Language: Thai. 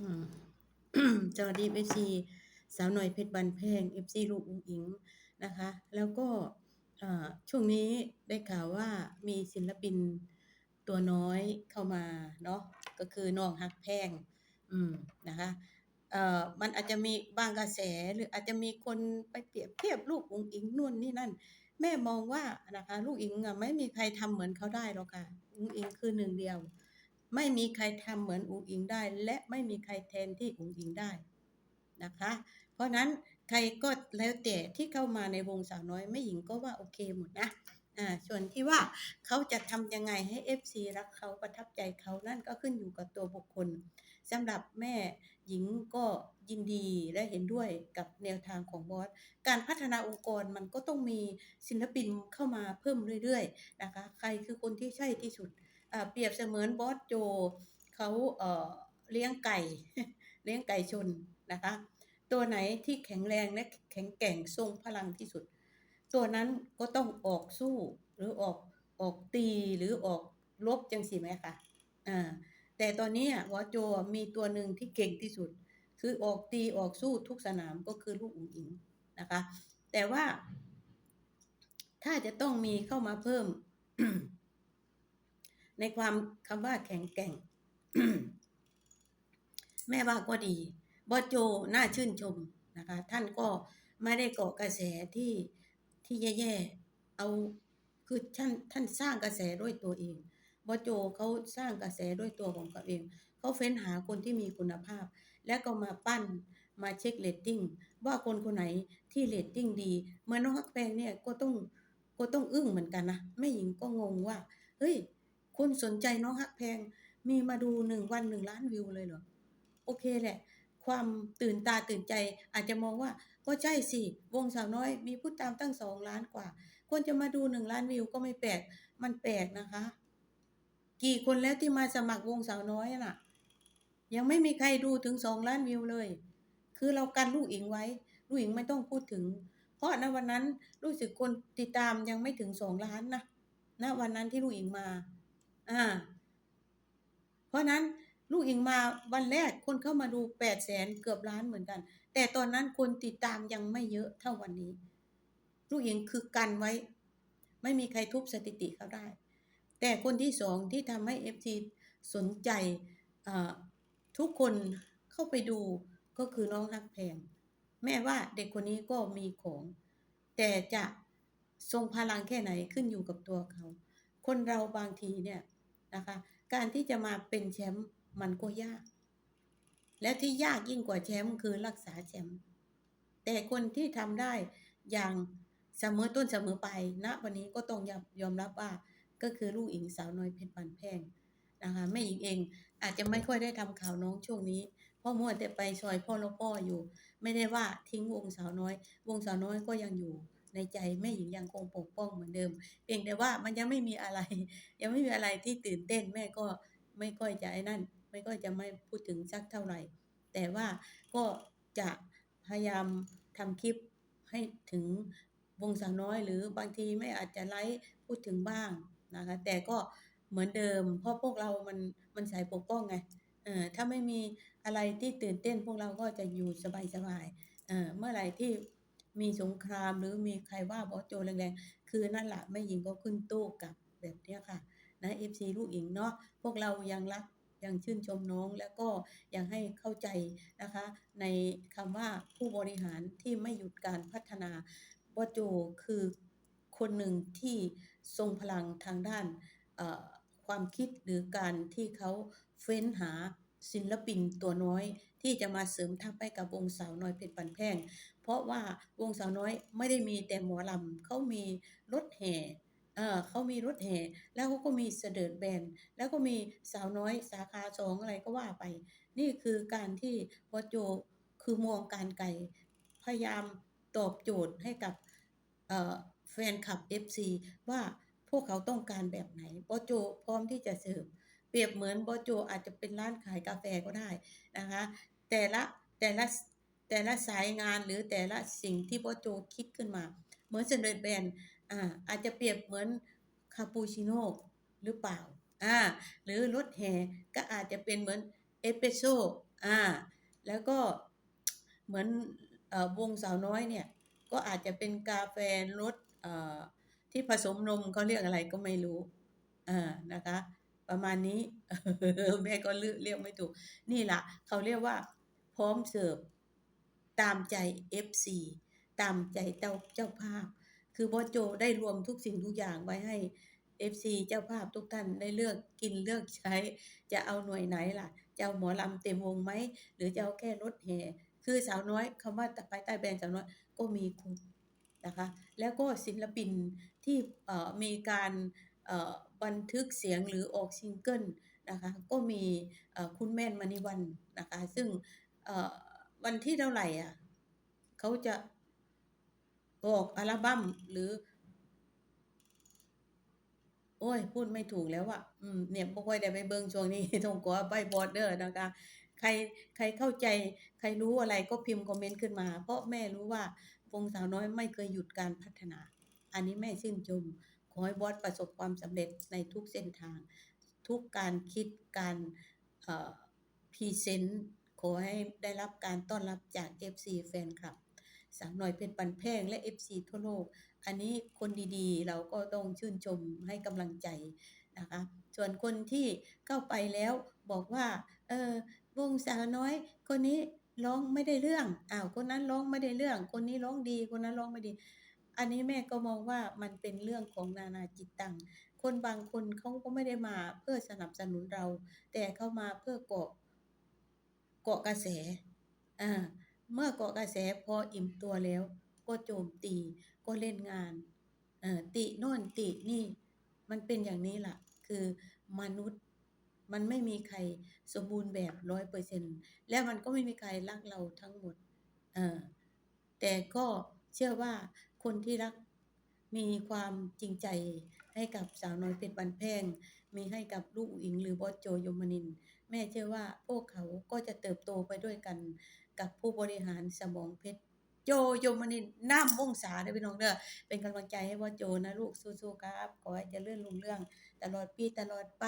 อืมสวัสดีเอฟซีสาวหน่อยเพชรบันแพงเอฟซีลูกอุ๋งอิงนะคะ แล้วก็ช่วงนี้ได้ข่าวว่ามีศิลปินตัวน้อยเข้ามาเนาะก็คือน้องฮักแพงอืมนะคะเอ่อมันอาจจะมีบางกระแสหรืออาจจะมีคนไปเปรียบเทียบลูกอุ๋งอิงนู่นนี่นั่น แม่มองว่านะคะ ลูกอิงอะไม่มีใครทำเหมือนเขาได้หรอกค่ะอุ๋งอิงคือหนึ่งเดียว ไม่มีใครทำเหมือนอุ๋งอิงได้ และไม่มีใครแทนที่อุ๋งอิงได้นะคะ เพราะนั้นใครก็แล้วแต่ที่เข้ามาในวงสาวน้อยแม่หญิงก็ว่าโอเคหมดนะ อ่าส่วนที่ว่าเขาจะทำยังไงให้ FC รักเขาประทับใจเขานั่นก็ขึ้นอยู่กับตัวบุคคลสำหรับแม่หญิงก็ยินดีและเห็นด้วยกับแนวทางของบอส การพัฒนาองค์กรมันก็ต้องมีศิลปินเข้ามาเพิ่มเรื่อยๆนะคะ ใครคือคนที่ใช่ที่สุดอ่าเปรียบเสมือนบอสโจเขาเอ่อเลี้ยงไก่ เลี้ยงไก่ชนนะคะ ตัวไหนที่แข็งแรงและแข็งแกร่งทรงพลังที่สุด ตัวนั้นก็ต้องออกสู้หรือออกออกตีหรือออกลบจังสิไหมคะอ่าแต่ตอนนี้วอโจมีตัวหนึ่งที่เก่งที่สุด คือออกตีออกสู้ทุกสนามก็คือลูกอุ๋งอิงนะคะ แต่ว่า ถ้าจะต้องมีเข้ามาเพิ่ม ในความคำว่าแข็งแกร่ง แม่ว่าก็ดีบอโจน่าชื่นชมนะคะ ท่านก็ไม่ได้เกาะกระแสที่ ที่แย่ๆ เอาคือท่านท่านสร้างกระแสด้วยตัวเองบอโจเขาสร้างกระแสด้วยตัวของเขาเอง เขาเฟ้นหาคนที่มีคุณภาพ แล้วก็มาปั้นมาเช็คเรตติ้งว่าคนคนไหนที่เรตติ้งดีเมื่อน้องฮักแพงเนี่ยก็ต้องก็ต้องอึ้งเหมือนกันนะแม่หญิงก็งงว่า เฮ้ย คนสนใจน้องฮักแพงมีมาดูหนึ่งวันหนึ่งล้านวิวเลยเหรอ โอเคแหละ ความตื่นตาตื่นใจอาจจะมองว่า ก็ใช่สิ วงสาวน้อยมีผู้ตามตั้งสองล้านกว่า คนจะมาดูหนึ่งล้านวิวก็ไม่แปลก มันแปลกนะคะ กี่คนแล้วที่มาสมัครวงสาวน้อยน่ะ ยังไม่มีใครดูถึงสองล้านวิวเลย คือเรากันลูกอิงไว้ ลูกอิงไม่ต้องพูดถึง เพราะณวันนั้นรู้สึกคนติดตามยังไม่ถึงสองล้านนะณวันนั้นที่ลูกอิงมา อ่า เพราะนั้น ลูกอิงมาวันแรกคนเข้ามาดูแปดแสนเกือบล้านเหมือนกัน แต่ตอนนั้นคนติดตามยังไม่เยอะเท่าวันนี้ ลูกอิงคือกันไว้ ไม่มีใครทุบสถิติเขาได้ แต่คนที่สองที่ทำให้เอฟซีสนใจทุกคนเข้าไปดูก็คือน้องฮักแพง แม่ว่าเด็กคนนี้ก็มีของ แต่จะทรงพลังแค่ไหนขึ้นอยู่กับตัวเขา คนเราบางทีเนี่ยนะคะ การที่จะมาเป็นแชมป์ มันก็ยาก และที่ยากยิ่งกว่าแชมป์คือรักษาแชมป์แต่คนที่ทำได้อย่างเสมอต้นเสมอไปณวันนี้ก็ต้องยอมรับว่าก็คือลูกอิงสาวน้อยเพชรปันแพงนะคะแม่หญิงเองอาจจะไม่ค่อยได้ทำข่าวน้องช่วงนี้เพราะมัวแต่ไปซอยพ่อและพ่ออยู่ ไม่ได้ว่าทิ้งวงสาวน้อย วงสาวน้อยก็ยังอยู่ในใจแม่หญิงยังคงปกป้องเหมือนเดิม เพียงแต่ว่ามันยังไม่มีอะไร ยังไม่มีอะไรที่ตื่นเต้นแม่ก็ไม่ค่อยจะไอ้นั่น ไม่ค่อยจะไม่พูดถึงสักเท่าไหร่ แต่ว่าก็จะพยายามทำคลิปให้ถึงวงสาวน้อย หรือบางทีแม่อาจจะไลฟ์พูดถึงบ้างนะคะ แต่ก็เหมือนเดิม เพราะพวกเรามันมันสายปกป้องไงเออถ้าไม่มีอะไรที่ตื่นเต้นพวกเราก็จะอยู่สบายๆเออเมื่อไหร่ที่มีสงครามหรือมีใครว่าบอสโจแรงๆ คือนั่นแหละแม่หญิงก็ขึ้นโต้กับแบบเนี้ยค่ะนะ FC ลูกอิงเนาะพวกเรายังรัก ยังชื่นชมน้องแล้วก็ยังให้เข้าใจนะคะ ในคำว่าผู้บริหารที่ไม่หยุดการพัฒนาบอโจคือคนหนึ่งที่ทรงพลังทางด้านความคิดหรือการที่เขาเฟ้นหาศิลปินตัวน้อยที่จะมาเสริมทัพให้กับวงสาวน้อยเพชรปันแพงเพราะว่าวงสาวน้อยไม่ได้มีแต่หมอลำเขามีรถแห่ เออเขามีรถแห่แล้วเขาก็มีเสดิร์ดแบนแล้วก็มีสาวน้อยสาขาสองอะไรก็ว่าไป นี่คือการที่บอสโจคือมองการไกลพยายามตอบโจทย์ให้กับเออแฟนคลับ FC ว่าพวกเขาต้องการแบบไหนบอโจพร้อมที่จะเสิร์ฟเปรียบเหมือนบอโจอาจจะเป็นร้านขายกาแฟก็ได้นะคะแต่ละแต่ละแต่ละสายงานหรือแต่ละสิ่งที่บอโจคิดขึ้นมา เหมือนเสดิร์ดแบนด์ อ่าอาจจะเปรียบเหมือนคาปูชิโน่หรือเปล่าอ่าหรือรถแห่ก็อาจจะเป็นเหมือนเอสเปรสโซ่อ่าแล้วก็เหมือนอวงสาวน้อยเนี่ยก็อาจจะเป็นกาแฟรสที่ผสมนมเขาเรียกอะไรก็ไม่รู้อ่านะคะ ประมาณนี้แม่ก็เลือเรียกไม่ถูก นี่ล่ะเขาเรียกว่าพร้อมเสิร์ฟตามใจ FC ตามใจเจ้าเจ้าภาพ คือบอสโจได้รวมทุกสิ่งทุกอย่างไว้ให้ FC เจ้าภาพทุกท่านได้เลือกกินเลือกใช้ จะเอาหน่วยไหนล่ะ จะเอาหมอลำเต็มวงไหม หรือจะเอาแค่รถแห่คือสาวน้อยคำว่าภายใต้แบรนด์สาวน้อยก็มีครบนะคะ แล้วก็ศิลปินที่มีการบันทึกเสียงหรือออกซิงเกิลนะคะก็มีคุณแม่นมณีวันนะคะ ซึ่งวันที่เท่าไหร่อะเขาจะ ออกอัลบั้มหรือ โอ้ย พูดไม่ถูกแล้วอะอืมเนี่ยบ่ค่อยได้ไปเบิ่งช่วงนี้ต้องขออภัยบอสเด้อนะคะ ใครใครเข้าใจ ใครรู้อะไรก็พิมพ์คอมเมนต์ขึ้นมา เพราะแม่รู้ว่าวงสาวน้อยไม่เคยหยุดการพัฒนา อันนี้แม่ชื่นชมขอให้บอสประสบความสำเร็จในทุกเส้นทาง ทุกการคิดการเอ่อพรีเซนต์ขอให้ได้รับการต้อนรับจาก FC แฟนคลับ สาวน้อยเพชรบ้านแพงและ FC ทั่วโลก อันนี้คนดีๆ เราก็ต้องชื่นชมให้กำลังใจนะคะส่วนคนที่เข้าไปแล้วบอกว่าเออวงสาวน้อยคนนี้ร้องไม่ได้เรื่องอ้าวคนนั้นร้องไม่ได้เรื่อง คนนี้ร้องดี คนนั้นร้องไม่ดี อันนี้แม่ก็มองว่ามันเป็นเรื่องของนานาจิตตังคนบางคนเขาก็ไม่ได้มาเพื่อสนับสนุนเรา แต่เขามาเพื่อเกาะเกาะกระแสอ่า เมื่อเกาะกระแสพออิ่มตัวแล้ว ก็โจมตีก็เล่นงานเอ่อติโน่นตินี่มันเป็นอย่างนี้ล่ะ คือมนุษย์มันไม่มีใครสมบูรณ์แบบ100%และมันก็ไม่มีใครรักเราทั้งหมดเออแต่ก็เชื่อว่าคนที่รักมีความจริงใจให้กับสาวน้อยเพชรบ้านแพง มีให้กับลูกอิงหรือบอสโจยมนิน แม่เชื่อว่าพวกเขาก็จะเติบโตไปด้วยกันกับผู้บริหารสมองเพชรโจยมนินทร์นามวงศาเด้อพี่น้องเด้อเป็นกำลังใจให้ว่าโจนะลูกสู้ๆครับขอให้จะเลื่อนลุงเรื่อง ตลอดปีตลอดไป